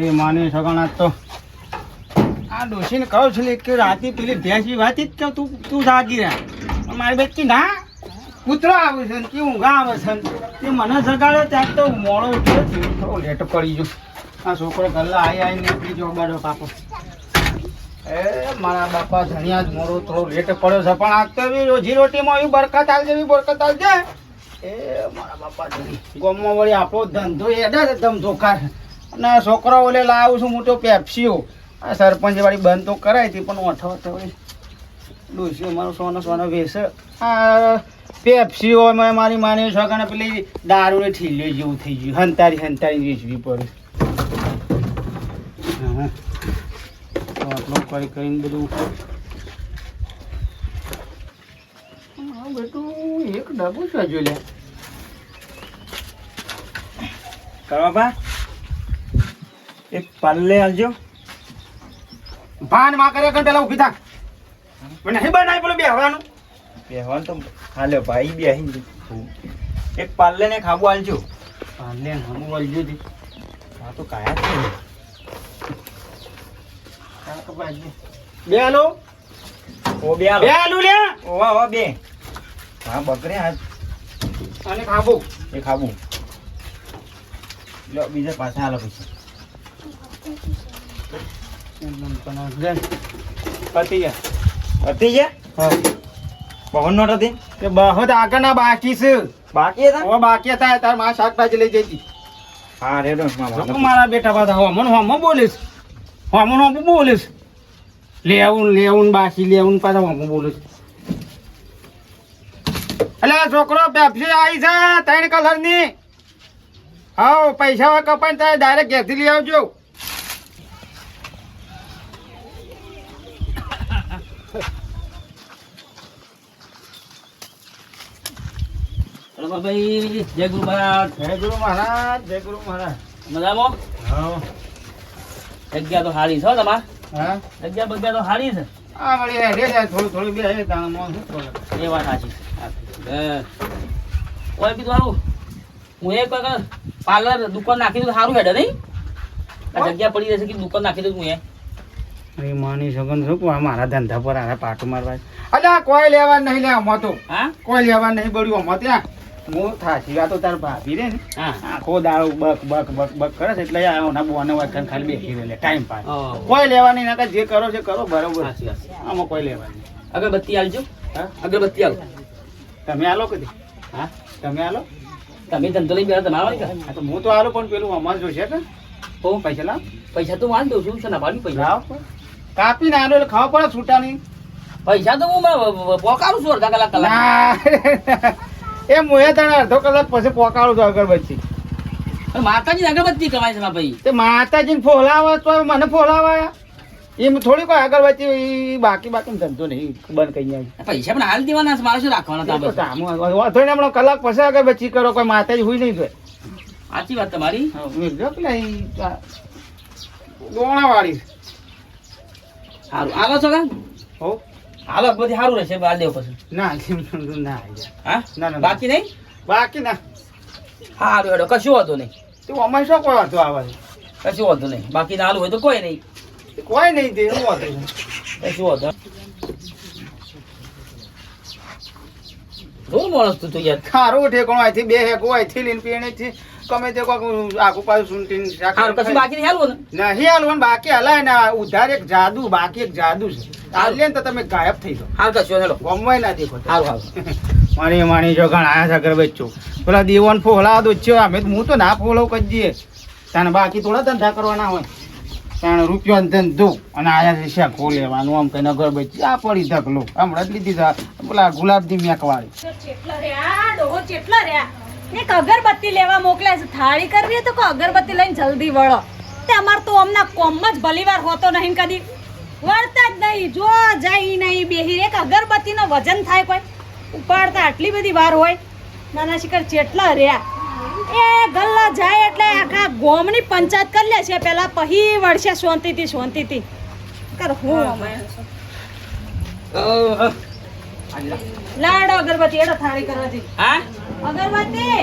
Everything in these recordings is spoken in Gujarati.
મારી માની સગણાત તો. આ ડોશીને કહું છું કે રાતે પેલી ભેંસી વાતી જ કે તું તું જાગી રહ્યા? મારી બેટી ના. કૂતરો આવે છે કે ઊંઘા આવે છે તે મને સગાડે ત્યાં તો મોડો ઉઠ્યો થોડો લેટ પડી ગયો. આ છોકરો ગલ્લા આવી આવીને નીકળી ગયો બાડો પાપો એ મારા બાપા ધણિયા જ મોડો થોડો લેટ પડ્યો છે. પણ આ તો રોજી રોટીમાં એવી બરકત આવજે એવી બરકત આવજે એ મારા બાપા ગમમાં વળી આપણો ધંધો એડા છે ધમ છે અને છોકરો ઓલે લાવું છું મોટો પેપ્સીઓ. આ સરપંચ વાળી બંધ તો કરાવી હતી પણ ઓઠો ઓઠો ડોસી અમારો સોનો સોનો વેસ. આ પેપ્સીઓ મેં મારી માની છોકરાને પેલી દારૂને ઠીલ્યો જેવું થઈ ગયું. હંતારી હંતારી વેચવી પડે. આટલું કરી કરીને બધું. બેટું એક ડબ્બો છે જોઈ લે કરવા બા? એક પાલે આલજો. ભાનમાં કરે પેલા ઊભી થા મને નહીં બનાવી પેલું બેહવાનું બેહવાનું તો હાલે ભાઈ બેહી એક પાલે ને ખાબુ આલજો. પાલે હમું આલજો દી આ તો કાયા છે. ને. બે આલો. ઓ બે બે આલો આલુ લે ઓવા ઓવા બે. હા બકરે આ. અને ખાબુ. એ ખાબુ. લો બીજા પાછા આલો પછી બાકી છે. બાકી બાકી હતા તારમાં શાકભાજી લઈ જતી. હા રેડો મારા બેટા બધા હમણ હમ બોલીશ. હમ બોલીશ. લેવું લેવું બાકી લેવું પાછા હમ બોલીશ. એટલે છોકરો પેપ્સી આવી છે ત્રણ કલરની. હા પૈસા કપાઈને તારે ડાયરેક્ટ ઘેરથી લઈ આવજો. ભાઈ જય ગુરુ મહારાજ. જય ગુરુ મહારાજ જય ગુરુ મહારાજ. મજામાં? હા. જગ્યા તો સારી છે હો તમાર. હા? જગ્યા બગ્યા તો સારી છે. વળી જાય થોડું થોડું બે હે તાણામાં શું કરે? એ વાત સાચી. હે. ઓય કીધું હારું? હું એક વખત પાર્લર દુકાન નાખી દઉં સારું હેડે નહીં? આ જગ્યા પડી રહેશે કે દુકાન નાખી દઉં હું એ? માની સગન શું કહું, મારા ધંધા પર આને પાટું મારવા અલ્યા કોઈ લેવા નહીં લે આમાં તો. હા? કોઈ લેવા નહીં પડ્યું આમાં ત્યાં. હું થાશી આ તો તાર ભાભી રે ને. હા. આખો દાડો બક બક બક બક કરે છે એટલે ઓના બોને વાંચન ખાલી બેસી રહે ટાઈમ પાસ કોઈ લેવા નહીં નકર જે કરો છે કરો બરોબર. આમાં કોઈ લેવા નહીં અગરબત્તી આલજો. હા? અગરબત્તી આલો. તમે આલો કદી હા? તમે આલો? તમે ધંધો લઈ બેઠા તો હું તો આલો પણ પેલું અમાર જોશે કે? તો? પૈસા લાવ? પૈસા તો વાંચ દઉં છું ના પાડી પૈસા? લાવ કાપીને આલો એટલે ખાવા પડે છૂટા નહીં પૈસા તો હું પોકારું છું અડધા કલાક કલાક ના. એ મોહે તને અડધો કલાક પછી પોકાળું છું અગરબત્તી. માતાજી અગરબત્તી કમાય છે ભાઈ. તે માતાજીને ફોલાવા તો મને ફોલાવા એમ થોડી કોઈ અગરબત્તી બાકી બાકી ધંધો નહીં બંધ કરી જાય પૈસા પણ હાલ દેવાના છે મારે શું રાખવાના બસ હમણાં કલાક પછી અગરબત્તી કરો કોઈ માતાજી હોય નહીં થાય સાચી વાત તમારી. પેલા ગોણાવાળી. સારું આવો છો કા? હો. હાલો બધી સારું રહેશે બાલ દેવ પછી. ના ના હા? ના ના બાકી નહીં? બાકી ના. સારું હેડો કશું વાંધો નહીં. તું અમારે શું કોઈ વાંધો આવે? કશું વાંધો નહીં. બાકી ના હાલું હોય તો કોઈ નહીં. કોઈ નહીં તે શું વાંધો નહીં. કશું વાંધો જોર માણસ તું તો યાર. ખારું ઠેકોણું અહીંથી બે હેકો અહીંથી લઈને પીણીથી કમે તે કોક આખું પાછું કશું બાકી નહીં હાલવું ને? નહીં હાલવાનું બાકી હલાય ને ઉધાર એક જાદુ બાકી એક જાદુ છે. હાલે ને તો તમે ગાયબ થઈ જાઓ. હાલ કશું હેલો. ગમવાય ના દેખો સારું હાલ માણી માણી જો ઘણા આયા સાગર અગરબત્તીઓ પેલા દીવાન ફોલા દો છે અમે હું તો ના ફોલો કરી દઈએ તાને બાકી થોડા ધંધા કરવાના હોય. તાણે રૂપિયો ધંધો અને આયા છે ખો લેવાનું આમ કઈ અગરબત્તી આ પડી ધકલો હમણાં જ લીધી પેલા ગુલાબજી મેકવાળી એક અગરબત્તી લેવા મોકલે છે. થાળી કરવી તો અગરબત્તી લઈને જલ્દી વળો. તે અમાર તો અમના કોમ જ ભલીવાર હોતો નહીં કદી. વળતા જ નહીં. જો જાય નહીં, બેહી એક અગરબત્તીનો વજન થાય કોઈ. ઉપાડતા આટલી બધી વાર હોય. નાના શિખર ચેટલા રહ્યા? એ ગલ્લા જાય એટલે આખા ગોમની પંચાયત કરી લે છે. પેલા પહી વળશે શાંતિથી શાંતિથી. કર હું અમે લાડો અગરબત્તી એડો થાળી કરવાથી. હા? અગરબત્તી?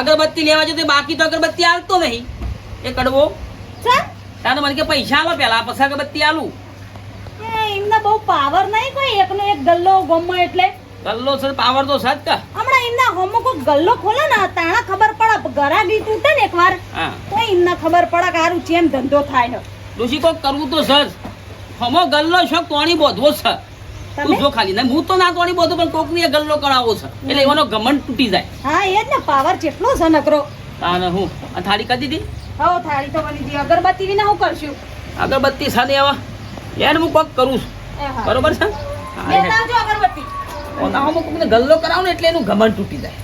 અગરબત્તી લેવા જતો બાકી તો અગરબત્તી આવતો નહીં. એ કડવો. તારે મને કે પૈસા આલો પેલા પછી અગરબત્તી આલું. એમને બહુ પાવર નહીં કોઈ એકનો એક ગલ્લો ગમો એટલે. ગલ્લો સર પાવર તો સાચ કા. હમણાં એમના હોમો કો ગલ્લો ખોલે ને તાણા ખબર પડે. ગરાગી તૂટે ને એકવાર તો એમને ખબર પડે કે હારું ચેમ ધંધો થાય ને ડોશી કોક કરવું તો સજ હમો ગલ્લો છો કોણી બોધવો છે. તું જો ખાલી. ના હું તો ના કોણી બોધો પણ કોકની ગલ્લો કરાવો છે. એટલે એનો ગમન તૂટી જાય. હા એ જ ને પાવર કેટલો છે નકરો. તાને હું? આ થાળી કરી દીધી હો થાળી તો બની દી. અગરબત્તી વિના હું કરશું? અગરબત્તી સાથે આવા યાર હું કોક કરું છું. બરોબર છે? આવજો અગરબત્તી. પોતા કોઈને કોકને ગલ્લો કરાવો ને એટલે એનું ઘમંડ તૂટી જાય.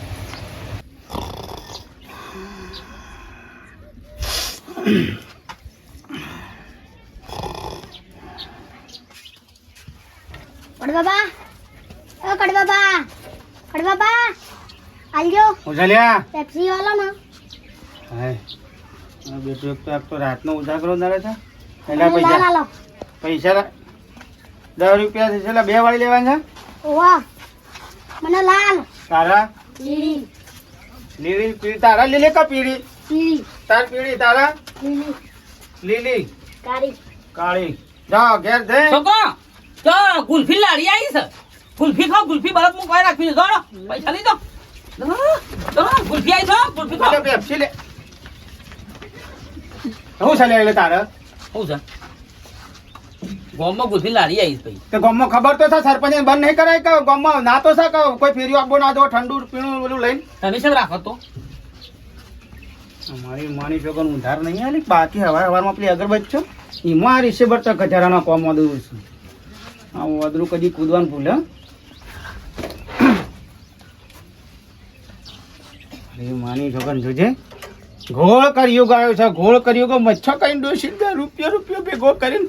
કડબાબા ઓ કડબાબા કડબાબા આલજો. ઉઝાલ્યા પેપ્સી વાલો ને હાય બેટો એક તો એક તો રાતનો ઉજાગરો નડે છે. એના પૈસા પૈસા દસ રૂપિયા છે છેલ્લા બે વાળી લેવાના છે. ઓવા. મને લાલ. તારા? લીલી. લીલી પીળી. તારા લીલી કા પીળી? પીળી. તાર પીળી તારા? લીલી. લીલી. કાળી. કાળી. જા ઘેર દે. છોકો તો ગુલફી લાડી આવી છે. ગુલફી ખાવ ગુલફી બરફ મુ કોઈ રાખી દો પૈસા લઈ દો દો, ગુલ્ફી આવી છે ગુલ્ફી ખાવ. પેપ્સી લે હું ચાલે એટલે તારે? શું છે? ગોમમાં ગુલ્ફી લાડી આવી ભાઈ. તે ગામમાં ખબર તો છે સરપંચ બંધ નહીં કરાય કે ગામમાં ના તો છે કે કોઈ આપવો ના દો ઠંડુ પીણું બધું લઈને? તમે શું રાખો તો? અમારી માની છોકર ઉધાર નહીં આલી બાકી હવાર હવારમાં પેલી અગરબત્તી છો? એમાં આ રિસેબર તો ગજારાના કોમ વધુ છે. આ વધરું કદી કૂદવાનું ભૂલે અરે માની છોકર જોજે. ઘોળ કર્યો ગાયો છે ઘોળ કર્યું મચ્છર ડોસી રૂપિયા રૂપિયો રૂપિયો ભેગો કરીને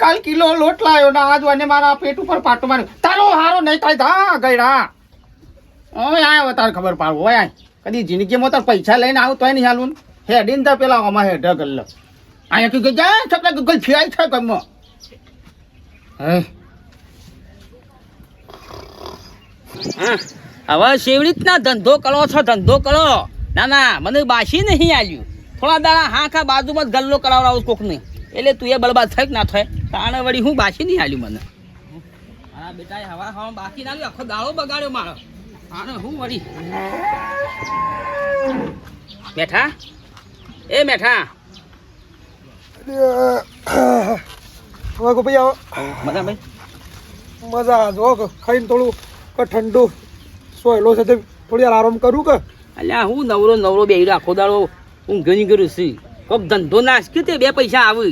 કાલ કિલો લોટ લાવ્યો ને આજ અને મારા પેટ ઉપર પાટો માર્યો. તારો હારો નહીં થાય ધા ગયડા. હવે આવ્યો તારે ખબર પાડવો ઓય, આય. કદી જિંદગીમાં તાર પૈસા લઈને આવું તોય નહીં હાલું હેડીને તાર પેલા આમાં હેઢ ગલ્લો અહીંયા કે જા, છોકરા ગગલ ફિરાય છે ગમો હવે શેવી રીતના ધંધો કરો છો, ધંધો કરો. ના ના, મને બાસી નહીં આવ્યું થોડા દાડા હાંખા બાજુમાં જ ગલ્લો કરાવડાવું કોકને. એટલે તું એ બરબાદ થાય ના થાય? તાણે વળી હું બાસી નહીં હાલ્યું મને? હા બેટા હવા હવા બાકી ના આલ્યું આખો દાડો બગાડ્યો મારો. તાણે હું વળી? મેઠા? એ મેઠા. હવે ભાઈ આવો. મજા ભાઈ? મજા જો કે ખાઈને થોડું કે ઠંડુ સોયલો છે તે થોડી આરામ કરું કે. અલ્યા હું નવરો નવરો બેહી આખો દાડો ઊંઘ્યો નહીં કર્યું છે. કોક ધંધો નાશ કે તે બે પૈસા આવે.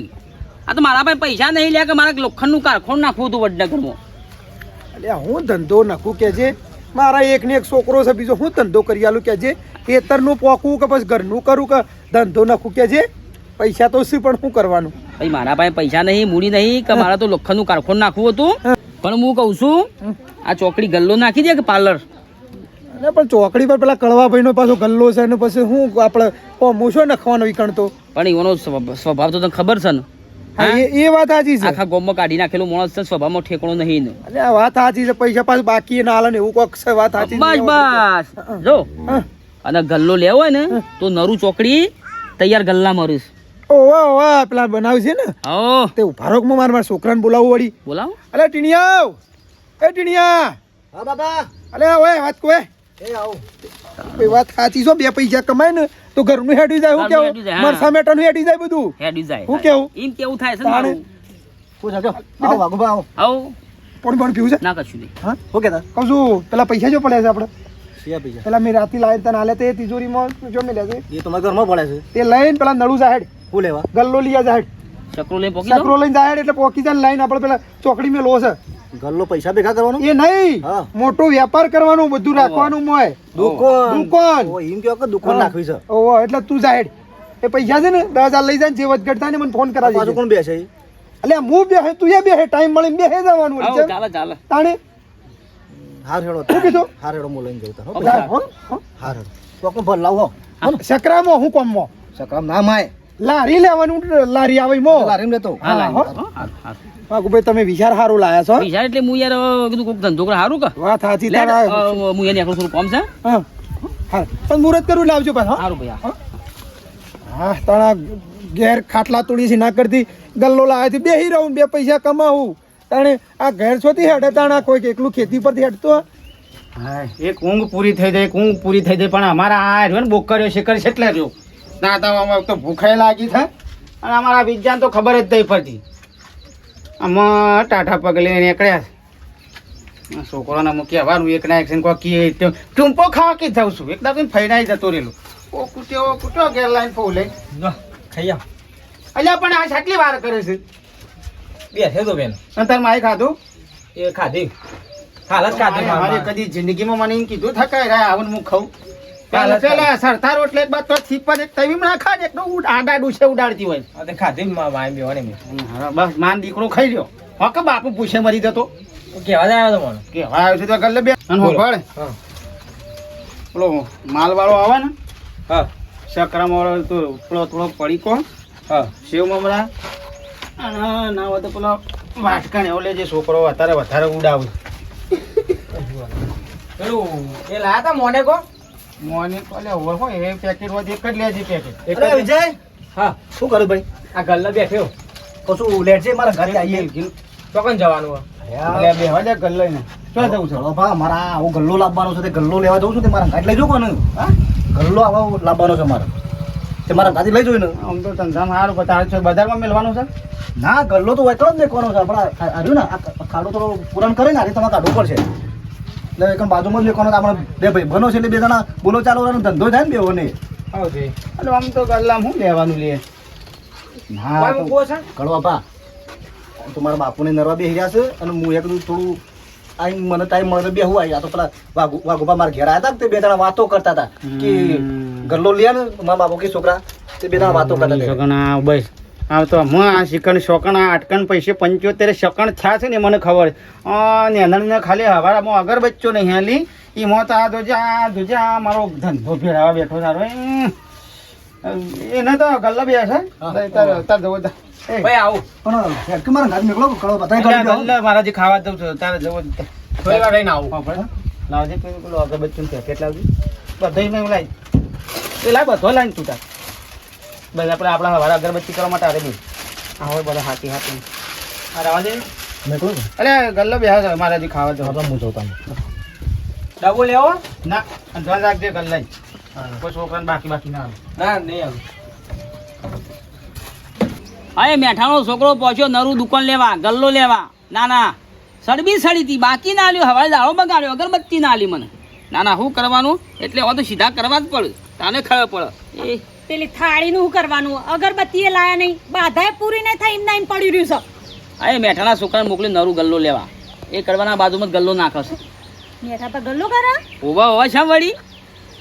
આ તો મારા પાસે પૈસા નહીં લે કે મારે લોખંડનું કારખાનું નાખવું હતું વડનગરમાં. એટલે હું ધંધો નાખું કે છે? મારા એક ને એક છોકરો છે બીજો હું ધંધો કરી આલું કે જે ખેતરનું પોકવું કે પછી ઘરનું કરું કે ધંધો નાખું કે છે? પૈસા તો શું પણ શું કરવાનું? ભાઈ મારા પાસે પૈસા નહીં મૂડી નહીં કે મારે તો લોખંડનું કારખાનું નાખવું હતું. પણ હું કહું છું આ ચોકડી ગલ્લો નાખી દે કે પાર્લર? અને પણ ચોકડી પર પેલા કળવાભાઈનો પાછો ગલ્લો છે ને પછી હું આપણે છો નખવાનો ઈકણતો પણ એનો સ્વ- સ્વભાવ તો તને ખબર છે ને? એ એ વાત સાચી છે. આખા ગોમમાં કાઢી નાખેલું માણસ છે સ્વભાવમાં ઠેકણો નહીં અને આ વાત સાચી છે પૈસા પાછું બાકી ના હાલે ને એવું કોક છે વાત સાચી બસ બસ. જો હા. અને ગલ્લો લેવો હોય ને તો નરું ચોકડી તૈયાર ગલ્લા મરીશ. ઓવા ઓવા પેલા બનાવે છે ને? હા. તે ઊભા માં મારા મારા છોકરાને બોલાવું વળી? બોલાવો. અરે ટીણિયા એ ટીણિયા! હા બાબા. અરે ઓય વાત કોય એ વાત સાચી છો બે પૈસા કમાય ને તો ઘરનું હેડી જાય. હું કેવું? મરસા જાય, નું હેડી જાય બધું. હેડી જાય હું કેવું? એમ કેવું થાય છે મારું. પૂછ આવો વાગો આવો. આવો. પણ પણ પીવું છે? ના કશું નહીં. હા? ઓકે કહેતા કહું છું પેલા પૈસા જો પડ્યા છે આપણે પેલા મેં રાતી લાવીને તને આલે તે તિજોરીમાં જો મેલ્યા છે. એ તમારા ઘરમાં પડે છે. તે લઈને પેલા નળું જાહેડ હું લેવા? ગલ્લો લીયા જાહેડ ચક્રો લઈને પોકી ચક્રો લઈને જાહેડ એટલે પોકી જાય લાઈન આપણે પેલા ચોકડી મેં લો છે. ઘરનો પૈસા ભેગા કરવાનો? એ નહીં. મોટો વેપાર કરવાનું બધું રાખવાનું મોય દુકાન. દુકાન. ઓ, એમ કહો કે દુકાન રાખવી નાખવી છે. ઓહો એટલે તું જાહેર. એ પૈસા છે ને દસ હજાર લઈ જાય જે વધઘટ ને મને ફોન કરાવી પાછું. કોણ બેસે? એટલે હું બેસે તું એ બેસે ટાઈમ મળે બે જવાનું છે. ચાલે ચાલે. તાણે? હાર હેડો કીધો? હારેડો હાર હેડો હું લઈને જઉં તારો. હાર હેડો ચોકનું ભર લાવો સકરામાં હું કોમમાં સકામ ના માય. લારી લેવાનું લારી આવે મો લારી લેતો. હા હારું, હારું. વાઘુ ભાઈ તમે વિચાર સારું લાયા છો. વિચાર એટલે હું યાર કીધું કોક ધંધો કરે હારું કે? વાત સાચી તારા. હું એને એકલું થોડું કામ છે હા? હા. પણ મુરત કરું લાવજો હા? હારું ભાઈ હા. તારા ઘેર ખાટલા તોડી છે ના કરતી. ગલ્લો લાવ્યાથી બેહી રહું બે પૈસા કમાવું. તાણે આ ઘેર છોથી હેડે તાણે કોઈક કોઈ એકલું ખેતી પરથી હેડતો હા? એક ઊંઘ પૂરી થઈ જાય એક ઊંઘ પૂરી થઈ જાય પણ અમારા આ રહ્યો ને બોકર્યો શેકર છે એટલે રહ્યો. ના તો આમાં તો ભૂખાઈ લાગી છે. અને અમારા વિજ્ઞાન તો ખબર જ નહીં પડતી. આમાં ટાટા પગલે નીકળ્યા છોકરાને મૂકી આવવાનું એક ના એક છે ને કોઈ કીએ તો ટૂંપો ખાવા કે જાઉં છું? એકદમ ફૈનાઈ જતો રહેલો. ઓ કૂટ્યો કૂટ્યો ઘેર લાઈન ફોલે ખાઈ આવ. અલ્યા પણ આ કેટલી વાર કરે છે? બે છે તો બેન. અને તાર માય ખાધું? એ ખાધી. હાલ જ ખાધી મારે કદી જિંદગીમાં મને એમ કીધું થકાય રહ્યા આવન હું ખાઉં. પેલા સરથાર. રોટલે બાદ તો છીપર એક તવી ના ને એકનો ઉડ આડા ડુસે ઉડાડતી હોય. તે ખાધી માય બેવાને બસ માન દીકરો ખાઈ લ્યો. હક બાપુ પૂછે મરી જતો? કેવા જાય તો મને. કે આવ્યો છે તો ગલ્લે બે. અને બોલો. પેલો માલવાળો આવે ને હા. સકરામ તો પેલો થોડો પડીકો હા. સેવ મમરા. અને ના હોય તો પેલો ઓલે જે છોકરો વધારે વધારે ઉડાવે. પેલું એ લાયા તા મોને કો? મોને કોલે હોય હોય એ પેકેટ હોય એક જ લેજે પેકેટ એક જ વિજય? હા. શું કરું ભાઈ? આ ગલ્લા બેઠ્યો કશું છે મારા ઘરે આવીએ. ચોકન જવાનું એટલે બેહવા દે ગલ્લો ને શું જવું છે? ભા મારા આવો ગલ્લો લાવવાનો છે તે ગલ્લો લેવા જવું છું તે મારા ગાડી લઈ જાઉં કોને? હા? ગલ્લો આવો લાવવાનો છે મારે. તે મારા ગાડી લઈ જોઈ ને આમ તો ધંધામાં સારું બતાવે છે. બજારમાં મેળવાનું છે? ના ગલ્લો તો એકલો જ દેખવાનો છે. આપણા આ ને આ ખાડો થોડો પુરાણ કરે ને આ તમારે કાઢવું પડશે. એટલે એક બાજુમાં જ લેખવાનો આપણે બે ભાઈ બનો છે એટલે બે જણા બોલો ચાલો ધંધો થાય ને બેઓને આવ છે એટલે આમ તો ગલ્લામાં શું લેવાનું લે? ના કોઈ તો તમારા બા. બાપુને નરવા બેસી રહ્યા છે અને હું એક થોડું આઈ મને ટાઈમ મળે તો બેહું આવી આ તો પેલા વાઘુ વાઘુભા મારા ઘેર આવ્યા હતા તે બે જણા વાતો કરતા હતા કે. ગલ્લો લે ને મારા બાપુ કે છોકરા તે બે જણા વાતો કરતા હતા બસ આ તો હું આ શિકણ શોકણ આ અટકણ પૈસે પંચોતેર શકણ થયા છે ને મને ખબર. અને ને ખાલી હવારામાં અગરબત્તીઓ નહીં હાલી. મો તો આ જોજે આ જોજે આ મારો ધંધો ભેળાવા બેઠો સારો. એને તો ગલ્લા બે છે. તાર જવો ભાઈ આવું. પણ કે મારા ઘર નીકળો કળો બતાવી એટલે દો. ગલ્લા મારા જે ખાવા દઉં છું. તારે જવો થોડી વાર રહીને આવું. હા. લાવજે પેલું અગરબત્તીનું પેકેટ લાવજે. બધાય નહીં લાવી એ લાવ બધો લાવીને તું તાર બસ આપણે આપણા હવારે અગરબત્તી કરવા માટે આરે બી આ હોય બધા હાથી હાથી. આ રવા દે નીકળો ને. અરે ગલ્લો બે હાથ મારા જે ખાવા જવા હું જઉં તમે. ડબો લેવો? ના. ધ્યાન રાખજે ગલ્લા કોઈ છોકરાને બાકી બાકી ના આવે. ના નહીં આવે. અરે મેઠાણો છોકરો પહોંચ્યો નરું દુકાન લેવા ગલ્લો લેવા. ના ના. સડબી સડી હતી બાકી ના આલ્યો હવાઈ દાળો બગાડ્યો અગરબત્તી ના આલી મને. ના ના શું કરવાનું? એટલે હવે તો સીધા કરવા જ પડે. તાને ખબર પડે. એ. પેલી થાળીનું શું કરવાનું? અગરબત્તી એ લાયા નહીં. બાધા પૂરી નહીં થાય એમ ના એમ પડી રહ્યું છે. અરે મેઠાના છોકરાને મોકલી નરું ગલ્લો લેવા. એ કરવાના બાજુમાં ગલ્લો નાખશે મેઠા પર ગલ્લો કરે? ઊભા હોવા છે વળી?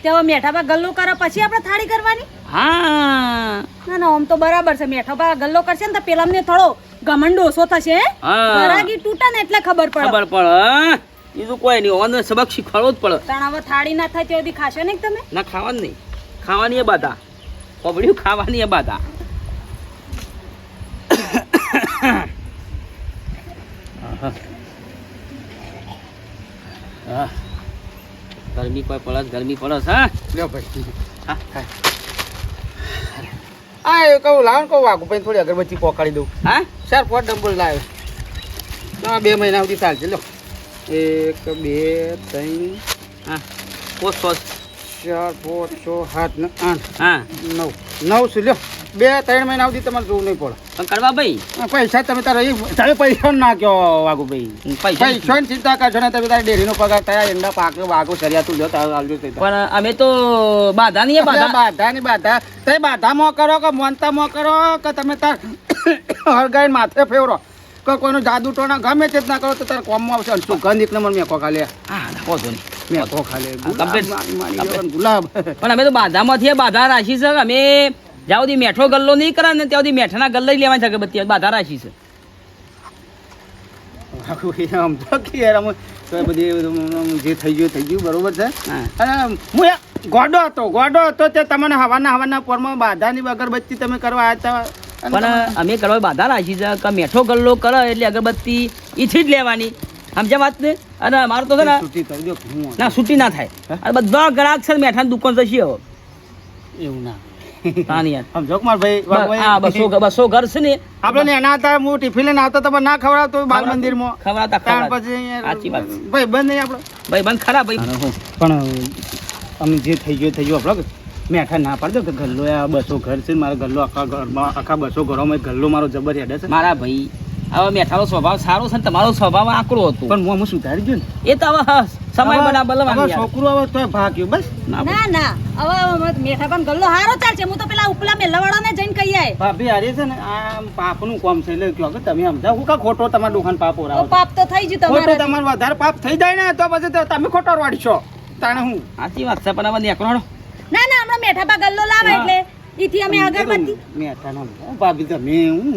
તેઓ મેઠા પર ગલ્લો કરે પછી આપણે થાળી કરવાની? હા. ના ના આમ તો બરાબર છે. મેઠા પર ગલ્લો કરશે ને તો પેલા અમને થોડો ઘમંડ ઓછો થશે બરાગી તૂટે ને એટલે ખબર પડે. ખબર પડે બીજું કોઈ નહીં ઓને સબક શીખવાડવો જ પડે. તણાવ થાળી ના થાય ત્યાં સુધી ખાશો નહીં તમે? ના ખાવાનું નહીં. ખાવાની એ બાધા. પબડ્યું ખાવાની આહ. ગરમી કોઈ પડસ ગરમી પડસ હા? લ્યો ભાઈ હા આ એ કહું લાવ કહું વાગુ પછી થોડી અગરબત્તી પોકાડી દઉં. હા? સર ફોર ડબલ લાવ્યો બે મહિના સુધી ચાલશે લો એક બે ત્રણ હા. પોસ્ટ પોસ્ટ ચાર પાંચ છ સાત ને આઠ હા. નવ. નવ શું લ્યો? બે ત્રણ મહિના સુધી તમારે જોવું નહીં પડે. કરવા ભાઈ? પૈસા તમે તારે તમે પૈસા ના કહો વાગુ ભાઈ. પૈસા ની ચિંતા કરશો ને તમે તારે ડેરીનો પગાર થયા એમના પાક વાગો કર્યા તું લ્યો તારે આવજો પણ અમે તો બાધા નહીં બાધા. બાધા ની બાધા. તે બાધા મો કરો કે મોનતા મો કરો કે તમે તાર હળગાઈ માથે ફેવરો? કે કોઈનું જાદુ ટોણા ગમે તે જ ના કરો તો તારે કોમમાં આવશે સુગંધ એક નંબર મેકો ખાલે હા વાંધો નહીં. મેકો તો ખાલી ગુલાબ પણ અમે તો બાધામાંથી બાધા રાખી છે. અમે જ્યાં સુધી મેઠો ગલ્લો નહીં કરે ને ત્યાં સુધી મેઠાના ગલ્લા જ લેવાની છે અગરબત્તી બાધા રાખી છે. આમ તો કે આમ તો બધી જે થઈ ગયું થઈ ગયું બરોબર છે? અને હું ગોડો હતો ગોડો હતો તે તમને હવાના હવાના પોરમાં બાધાની અગરબત્તી તમે કરવા આવ્યા હતા. પણ અમે કરવા બાધા રાખી છે કે મેઠો ગલ્લો કરો એટલે અગરબત્તી એથી જ લેવાની. સમજ્યા વાત ને? અને મારું તો છે ને ના છૂટી ના થાય. અને બધા ગ્રાહક છે મેઠાની દુકાન જશે હવે. એવું ના. તાની યાર. સમજો કે મારા ભાઈ બસો બસો ઘર છે ને. આપણે એના હતા ટિફિન લઈને આવતો પણ ના ખવડાવતો બાલ મંદિરમાં. ખવડાવતા ત્યાર ખવડાવતા. પછી યાર સાચી વાત ભાઈ બંધ નહીં આપણો. ભાઈ બંધ ખરા ભાઈ. પણ અમે જે થઈ ગયું થઈ ગયું આપણે મેઠા ના પાડજો કે ગલ્લો આ બસો ઘર છે મારા ગલ્લો આખા ઘરમાં આખા બસો ઘરોમાં ગલ્લો મારો જબર હેડે છે. મારા ભાઈ હવે મેઠાનો સ્વભાવ સારો છે ને તમારો સ્વભાવ આકરો હતો. પણ હું અમે સુધારી ગયો ને. એ તો હવે સમય બના બલવાનું છોકરો હવે તો ભાગ્યું બસ. ના ના હવે મેઠા પણ ગલ્લો હારો ચાલશે. હું તો પેલા ઉપલા મેલાવાળાને જઈને કહી આય. ભાભી હારે છે ને આમ પાપનું કોમ છે. એટલે કહો કે તમે સમજાવો હું કા ખોટો તમારું દુકાન પાપ ઓ પાપ તો થઈ ગયું ખોટો તમારે તમારો વધારે પાપ થઈ જાય ને તો પછી તો તમે ખોટો વાળશો તાણે હું? સાચી વાત છે પણ હવે નેકળો ના. ના હમણાં મેઠા પા ગલ્લો લાવે. એટલે. ઈથી અમે અગરબત્તી મેઠા નો ભાભી તમે હું?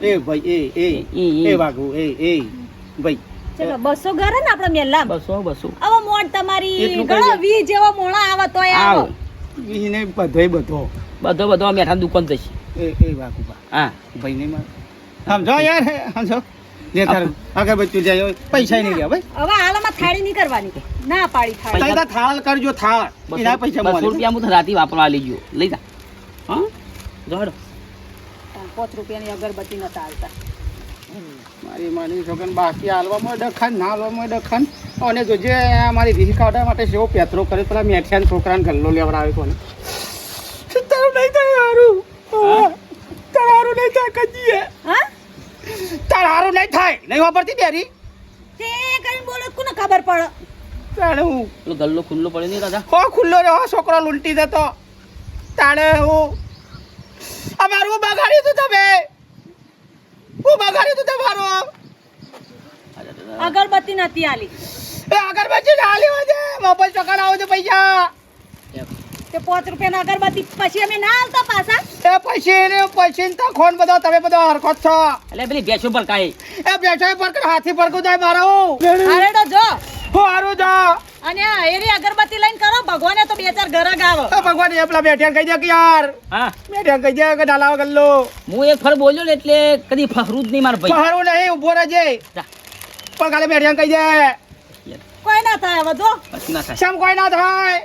એ ભાઈ એ એ. એ વાગુ એ એ ભાઈ. ચલો બસો ઘર ને આપણે મેલા બસો બસો. આવો મોડ તમારી એટલું ગણો વી જેવો મોણા આવે તો આવો. વી ને બધોય બધો. બધો બધો મેઠા મેઠાની દુકાન જશે એ એ વાગુ હા. ભાઈ ને માર. સમજો યાર સમજો. જે તાર અગરબત્તી જાય પૈસા નહીં ગયા ભાઈ. હવે હાલમાં થાળી નહીં કરવાની કે? ના પાડી થાળી. તાર થાળ કરજો થાળ. એના પૈસા બસો મળે રૂપિયા હું રાતી વાપરવા લઈ ગયો. લઈ જા. હા? જો હેડો પાંચ રૂપિયાની અગરબત્તી નતા હાલતા. મારી માની છોકન બાકી હાલવામાં ડખાન ના હાલવામાં ડખાન. અને જોજે મારી વીજ કાઢવા માટે જેવો પેતરો કરે પેલા મેઠિયાન છોકરાને ગલ્લો લેવડાવે કોને? તારું નહીં થાય હારું? તારું હારું નહીં થાય કજીએ? હા? તારું હારું નહીં થાય? નહીં વાપરતી ડેરી? તે કઈ બોલો કોને ખબર પડે? તાણે હું? પેલો ગલ્લો ખુલ્લો પડ્યો નહીં દાદા હો ખુલ્લો રહ્યો છોકરો લૂંટી જતો. તાણે હું અમારું બગાડ્યું તું તમે? હું બગાડ્યું તું તમારું? અગરબત્તી નથી આલી. એ અગરબત્તી ના હોય મોબાઈલ ચકડાવો દે પૈસા. તે પાંચ રૂપિયાના અગરબત્તી પછી અમે ના આવતા પાછા? એ પછી ને પછી તો ખોન બધો તમે બધો હરખો જ છો. એટલે પેલી બેસો પર કાંઈ? એ બેસો પર હાથી પર કુદાય મારો હારેડો જો. હું હારું જા. અને આ એરી અગરબત્તી લઈને કરો ભગવાને તો બે ચાર ગરગ આવે ભગવાન એપલા બેઠ્યા કહી દે કે યાર. હા. બેઠ્યા કહી દે કે ડાલાવ ગલ્લો હું એક ફર બોલ્યો ને એટલે કદી ફહરું જ નહીં માર ભાઈ. ફહરું નહીં ઊભો રહેજે. પણ કાલે બેઠ્યા કહી દે. કોઈ ના થાય હવે જો. પછી ના થાય. શમ કોઈ ના થાય?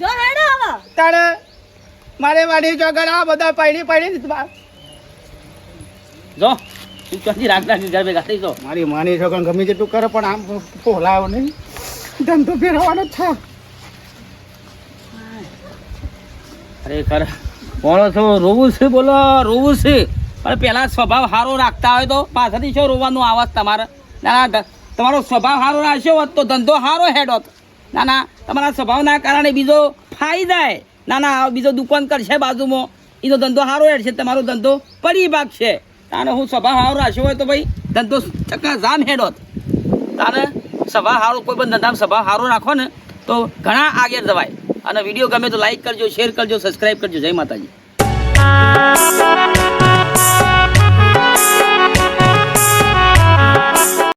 જો હેડો હવે. તારે મારે વાડી ચોગર આ બધા પૈડી પૈડી જો તું ચોથી રાખ રાખ ઘર ગાતી જો મારી માની છોકરા ગમે તું કરે પણ આમ પોલાવો નહીં. ધંધો ફેરવાનો જ છે ખરેખર બોલો છો? રોવું છે? બોલો, રોવું છે. પણ પેલા સ્વભાવ સારો રાખતા હોય તો પાછળથી શું રોવાનું આવાજ તમારે? ના તમારો સ્વભાવ સારો રાખ્યો હોત તો ધંધો સારો હેડ હોત. ના ના, તમારા સ્વભાવના કારણે બીજો ફાયદાય ના ના બીજો દુકાન કરશે બાજુમાં. એનો ધંધો સારો હેડ છે, તમારો ધંધો પડી ભાગશે તાને હું સ્વભાવ સારો રાખ્યો હોય તો ભાઈ ધંધો ચક્કા જામ હેડ હોત. તાને સ્વભાવ સારો કોઈ પણ ધંધામાં સભા સારો રાખો ને, તો ઘણા આગળ જવાય. અને વીડિયો ગમે તો લાઈક કરજો શેર કરજો સબસ્ક્રાઈબ કરજો. જય માતાજી.